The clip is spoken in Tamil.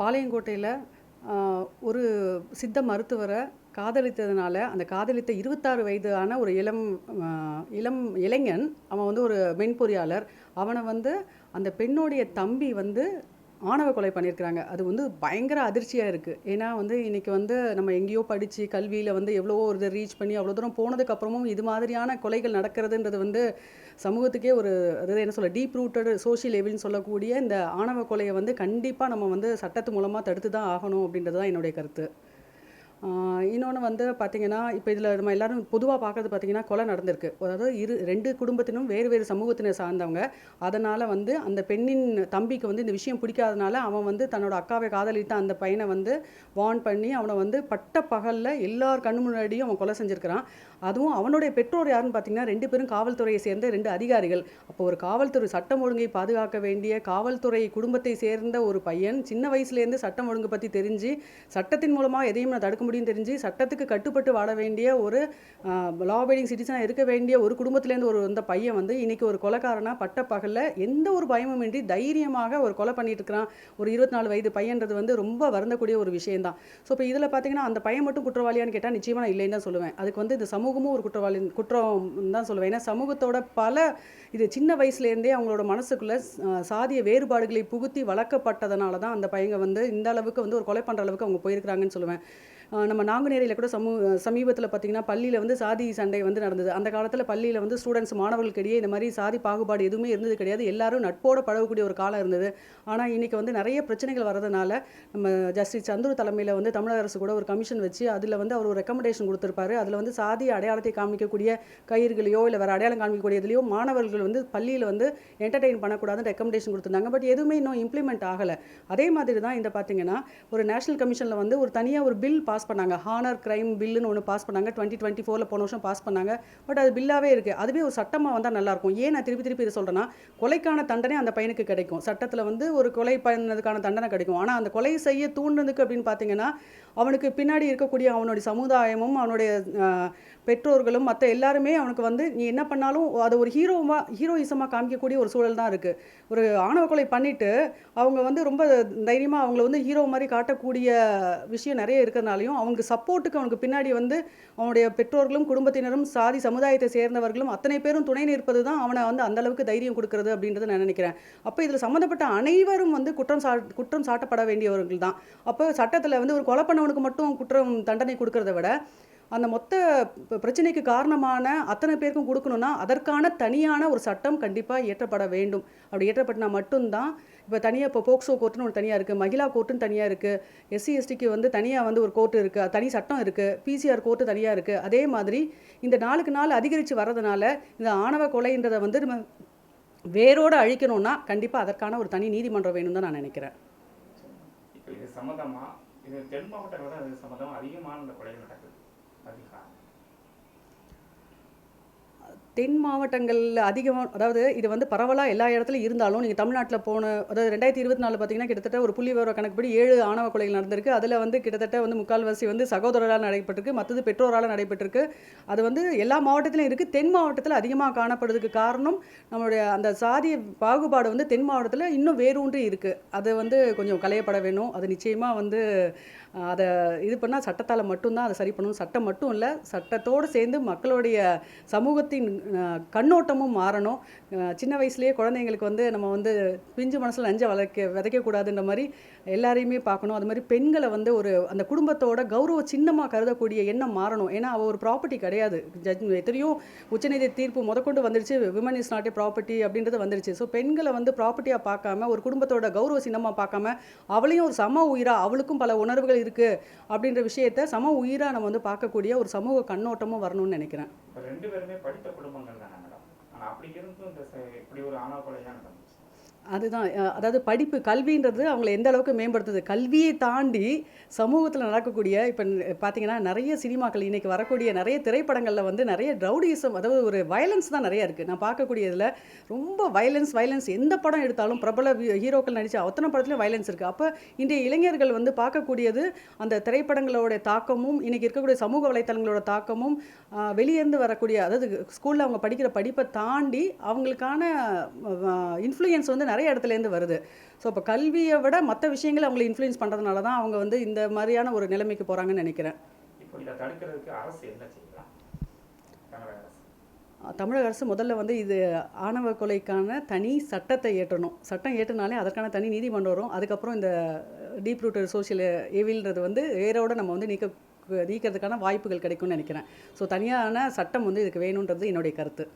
பாளையங்கோட்டையில் ஒரு சித்த மருத்துவரை காதலித்ததுனால அந்த காதலித்த இருபத்தாறு வயதான ஒரு இளம் இளம் இளைஞன் அவன் வந்து ஒரு மென்பொறியாளர். அவனை வந்து அந்த பெண்ணுடைய தம்பி வந்து ஆணவ கொலை பண்ணியிருக்கிறாங்க. அது வந்து பயங்கர அதிர்ச்சியாக இருக்குது ஏன்னா வந்து இன்றைக்கி வந்து நம்ம எங்கேயோ படித்து கல்வியில் வந்து எவ்வளோ ஒரு இதை ரீச் பண்ணி அவ்வளோ தூரம் போனதுக்கு அப்புறமும் இது மாதிரியான கொலைகள் நடக்கிறதுன்றது வந்து சமூகத்துக்கே ஒரு அதாவது என்ன சொல்ல டீப் ரூட்டடு சோஷியல் லெவல்னு சொல்லக்கூடிய இந்த ஆணவ கொலையை வந்து கண்டிப்பாக நம்ம வந்து சட்டத்து மூலமாக தடுத்து தான் ஆகணும் அப்படின்றது தான் என்னுடைய கருத்து. இன்னொன்று வந்து பார்த்திங்கன்னா இப்போ இதில் நம்ம எல்லாரும் பொதுவாக பார்க்குறது பார்த்திங்கன்னா கொலை நடந்திருக்கு. அதாவது இரு ரெண்டு குடும்பத்தினும் வேறு வேறு சமூகத்தினர் சார்ந்தவங்க. அதனால் வந்து அந்த பெண்ணின் தம்பிக்கு வந்து இந்த விஷயம் பிடிக்காதனால அவன் வந்து தன்னோட அக்காவை காதலித்த அந்த பையனை வந்து வார்ன் பண்ணி அவனை வந்து பட்ட பகலில் எல்லார் கண்ணு முன்னாடியும் அவன் கொலை செஞ்சுருக்கிறான். அதுவும் அவனுடைய பெற்றோர் யாருன்னு பார்த்தீங்கன்னா ரெண்டு பேரும் காவல்துறையை சேர்ந்த ரெண்டு அதிகாரிகள். அப்போ ஒரு காவல்துறை சட்டம் ஒழுங்கை பாதுகாக்க வேண்டிய காவல்துறை குடும்பத்தை சேர்ந்த ஒரு பையன் சின்ன வயசுலேருந்து சட்டம் ஒழுங்கு பற்றி தெரிஞ்சு சட்டத்தின் மூலமாக எதையும் நான் தடுக்க முடியும் தெரிஞ்சு சட்டத்துக்கு கட்டுப்பட்டு வாழ வேண்டிய ஒரு லா அபைடிங் சிட்டிசனாக இருக்க வேண்டிய ஒரு குடும்பத்துலேருந்து ஒரு இந்த பையன் வந்து இன்றைக்கி ஒரு கொலைக்காரனா பட்ட பகலில் எந்த ஒரு பயமும் இன்றி தைரியமாக ஒரு கொலை பண்ணிட்டு இருக்கிறான் ஒரு இருபத்தி நாலு வயது பையன்றது வந்து ரொம்ப வருந்தக்கூடிய ஒரு விஷயம்தான் ஸோ இப்போ இதில் பார்த்தீங்கன்னா அந்த பையன் மட்டும் குற்றவாளியான்னு கேட்டால் நிச்சயமாக நான் இல்லைன்னு தான் சொல்லுவேன். அதுக்கு வந்து இந்த சமூகமும் ஒரு குற்றவாளி குற்றம் தான் சொல்லுவேன். ஏன்னா சமூகத்தோட பல இது சின்ன வயசுலேருந்தே அவங்களோட மனசுக்குள்ளே சாதிய வேறுபாடுகளை புகுத்தி வளர்க்கப்பட்டதனால தான் அந்த பையங்க வந்து இந்த அளவுக்கு வந்து ஒரு கொலை பண்ணுற அளவுக்கு அவங்க போயிருக்கிறாங்கன்னு சொல்லுவேன். நம்ம நாங்குநேரியில் கூட சமூ சமீபத்தில் பார்த்திங்கன்னா பள்ளியில் வந்து சாதி சண்டை வந்து நடந்தது. அந்த காலத்தில் பள்ளியில் வந்து ஸ்டூடெண்ட்ஸ் மாணவர்களுக்கிடையே இந்த மாதிரி சாதி பாகுபாடு எதுவுமே இருந்தது கிடையாது. எல்லாரும் நட்போட பழகக்கூடிய ஒரு காலம் இருந்தது. ஆனால் இன்றைக்கி வந்து நிறைய பிரச்சனைகள் வரதுனால நம்ம ஜஸ்டிஸ் சந்துரு தலைமையில் வந்து தமிழக அரசு கூட ஒரு கமிஷன் வச்சு அதில் வந்து அவர் ஒரு ரெக்கமெண்டேஷன் கொடுத்துருப்பாரு. அதில் வந்து சாதி அடையாளத்தை காமிக்கக்கூடிய கயிறுகளையோ இல்லை வேறு அடையாளம் காமிக்கக்கூடிய இதுலையோ மாணவர்கள் வந்து பள்ளியில் வந்து என்டர்டெயின் பண்ணக்கூடாதுன்னு ரெக்கமெண்டேஷன் கொடுத்துருந்தாங்க. பட் எதுவுமே இன்னும் இம்ப்ளிமெண்ட் ஆகலை. அதே மாதிரி தான் இந்த பார்த்தீங்கன்னா ஒரு நேஷனல் கமிஷனில் வந்து ஒரு தனியாக ஒரு பில் பாஸ் பாஸ் பண்ணாங்க. ஹானர் கிரைம் பில்லுன்னு ஒன்று பாஸ் பண்ணாங்க. டுவெண்ட்டி டுவெண்ட்டி ஃபோரில் போன வருஷம் பாஸ் பண்ணாங்க. பட் அது பில்லாகவே இருக்குது அதுவே ஒரு சட்டமாக வந்தால் நல்லாயிருக்கும் ஏன் நான் திருப்பி திருப்பி இதை சொல்கிறேன்னா கொலைக்கான தண்டனை அந்த பையனுக்கு கிடைக்கும். சட்டத்தில் வந்து ஒரு கொலை பண்ணதுக்கான தண்டனை கிடைக்கும். ஆனால் அந்த கொலை செய்ய தூண்டுனதுக்கு அப்படின்னு பார்த்தீங்கன்னா அவனுக்கு பின்னாடி இருக்கக்கூடிய அவனுடைய சமுதாயமும் அவனுடைய பெற்றோர்களும் மற்ற எல்லாருமே அவனுக்கு வந்து நீ என்ன பண்ணாலும் அது ஒரு ஹீரோவாக ஹீரோயிசமாக காமிக்கக்கூடிய ஒரு சூழல் தான் இருக்குது ஒரு ஆணவ கொலை பண்ணிவிட்டு அவங்க வந்து ரொம்ப தைரியமாக அவங்கள வந்து ஹீரோ மாதிரி காட்டக்கூடிய விஷயம் நிறைய இருக்கிறதுனாலையும் அவங்க சப்போர்ட்டுக்கு அவனுக்கு பின்னாடி வந்து அவனுடைய பெற்றோர்களும் குடும்பத்தினரும் சாதி சமுதாயத்தை சேர்ந்தவர்களும் அத்தனை பேரும் துணை நிற்பது தான் அவனை வந்து அந்த அளவுக்கு தைரியம் கொடுக்கறது அப்படின்றத நான் நினைக்கிறேன். அப்போ இதில் சம்மந்தப்பட்ட அனைவரும் வந்து குற்றம் சா குற்றம் சாட்டப்பட வேண்டியவர்கள் தான் அப்போ சட்டத்தில் வந்து ஒரு கொலை பண்ணவனுக்கு மட்டும் குற்றம் தண்டனை கொடுக்கறத விட அந்த மொத்த பிரச்சனைக்கு காரணமான அத்தனை பேருக்கும் கொடுக்கணும்னா அதற்கான தனியான ஒரு சட்டம் கண்டிப்பாக இயற்றப்பட வேண்டும். அப்படி இயற்றப்பட்டனா மட்டும்தான். இப்போ தனியாக இப்போ போக்சோ கோர்ட்டுன்னு ஒரு தனியாக இருக்குது மகிழா கோர்ட்டுன்னு தனியாக இருக்குது எஸ்சி எஸ்டிக்கு வந்து தனியாக வந்து ஒரு கோர்ட்டு இருக்குது தனி சட்டம் இருக்குது பிசிஆர் கோர்ட்டு தனியாக இருக்குது அதே மாதிரி இந்த நாளுக்கு நாள் அதிகரித்து வர்றதுனால இந்த ஆணவ கொலைன்றதை வந்து நம்ம வேரோடு அழிக்கணும்னா கண்டிப்பாக அதற்கான ஒரு தனி நீதிமன்றம் வேணும் தான் நான் நினைக்கிறேன். இது சம்மந்தமாக இது தென் மாவட்டங்களில் தான் இது அதிகமான இந்த கொலைகள் நடக்குது. தென் மாவட்டங்களில் அதிகமாக அதாவது இது வந்து பரவலாக எல்லா இடத்துலையும் இருந்தாலும் நீங்கள் தமிழ்நாட்டில் போன அதாவது ரெண்டாயிரத்தி இருபத்தி நாலு பார்த்தீங்கன்னா கிட்டத்தட்ட ஒரு புள்ளி விவர கணக்குப்படி ஏழு ஆணவ கொலைகள் நடந்திருக்கு. அதில் வந்து கிட்டத்தட்ட வந்து முக்கால்வாசி வந்து சகோதரரால் நடைபெற்றிருக்கு மற்றது பெற்றோரால் நடைபெற்றிருக்கு. அது வந்து எல்லா மாவட்டத்திலும் இருக்குது தென் மாவட்டத்தில் அதிகமாக காணப்படுறதுக்கு காரணம் நம்மளுடைய அந்த சாதி பாகுபாடு வந்து தென் மாவட்டத்தில் இன்னும் வேரூன்றி இருக்குது அது வந்து கொஞ்சம் களையப்பட வேணும். அது நிச்சயமாக வந்து அதை இது பண்ணால் சட்டத்தால் மட்டும்தான் அதை சரி பண்ணணும். சட்டம் மட்டும் இல்லை சட்டத்தோடு சேர்ந்து மக்களுடைய சமூகத்தின் கண்ணோட்டமும் மாறணும். சின்ன வயசுலேயே குழந்தைங்களுக்கு வந்து நம்ம வந்து பிஞ்சு மனசில் நஞ்சை வளர்க்க விதைக்கக்கூடாதுன்ற மாதிரி எல்லாரையுமே பார்க்கணும். அது மாதிரி பெண்களை வந்து ஒரு அந்த குடும்பத்தோட கௌரவ சின்னமாக கருதக்கூடிய எண்ணம் மாறணும். ஏன்னா அவள் ஒரு ப்ராப்பர்ட்டி கிடையாது. ஜட்ஜ் எத்தனையோ உச்சநீதி தீர்ப்பு முதற்கொண்டு வந்துருச்சு. Women is not a property அப்படின்றது வந்துருச்சு. ஸோ பெண்களை வந்து ப்ராப்பர்ட்டியாக பார்க்காம ஒரு குடும்பத்தோட கௌரவ சின்னமாக பார்க்காம அவளையும் ஒரு சம உயிராக அவளுக்கும் பல உணர்வுகள் இருக்குது அப்படின்ற விஷயத்த சம உயிராக நம்ம வந்து பார்க்கக்கூடிய ஒரு சமூக கண்ணோட்டமும் வரணும்னு நினைக்கிறேன். ரெண்டு பேருமே படித்த குடும்பங்கள் தானே மேடம்? ஆனால் அப்படி இருந்தும் இந்த இப்படி ஒரு ஆணவ கொலை தான் நடந்துச்சு. அதுதான் அதாவது படிப்பு கல்வின்றது அவங்களை எந்த அளவுக்கு மேம்படுத்துது? கல்வியை தாண்டி சமூகத்தில் நடக்கக்கூடிய இப்போ பார்த்தீங்கன்னா நிறைய சினிமாக்கள் இன்றைக்கி வரக்கூடிய நிறைய திரைப்படங்களில் வந்து நிறைய ரவுடிசம் அதாவது ஒரு வயலன்ஸ் தான் நிறைய இருக்குது நான் பார்க்கக்கூடியதில் ரொம்ப வயலன்ஸ் வயலன்ஸ் எந்த படம் எடுத்தாலும் பிரபல ஹீரோக்கள் நடித்த அத்தனை படத்துலையும் வயலன்ஸ் இருக்குது அப்போ இன்றைய இளைஞர்கள் வந்து பார்க்கக்கூடியது அந்த திரைப்படங்களோட தாக்கமும் இன்றைக்கி இருக்கக்கூடிய சமூக வலைத்தளங்களோட தாக்கமும் ஆஹ், வெளியேந்து வரக்கூடிய அதாவது ஸ்கூலில் அவங்க படிக்கிற படிப்பை தாண்டி அவங்களுக்கான இன்ஃப்ளூயன்ஸ் வந்து நிறைய நிறைய இடத்துலேருந்து வருது. ஸோ இப்போ கல்வியை விட மற்ற விஷயங்களை அவங்களை இன்ஃப்ளூயன்ஸ் பண்ணுறதுனால தான் அவங்க வந்து இந்த மாதிரியான ஒரு நிலைமைக்கு போகிறாங்கன்னு நினைக்கிறேன். தமிழக அரசு முதல்ல வந்து இது ஆணவ கொலைக்கான தனி சட்டத்தை ஏற்றணும் சட்டம் ஏற்றினாலே அதற்கான தனி நீதிமன்றம் வரும். அதுக்கப்புறம் இந்த டீப் ரூட்டட் சோஷியல் ஏவில்ன்றது வந்து வேரோட நம்ம வந்து நீக்க நீக்கிறதுக்கான வாய்ப்புகள் கிடைக்கும்னு நினைக்கிறேன். ஸோ தனியான சட்டம் வந்து இதுக்கு வேணுன்றது என்னுடைய கருத்து.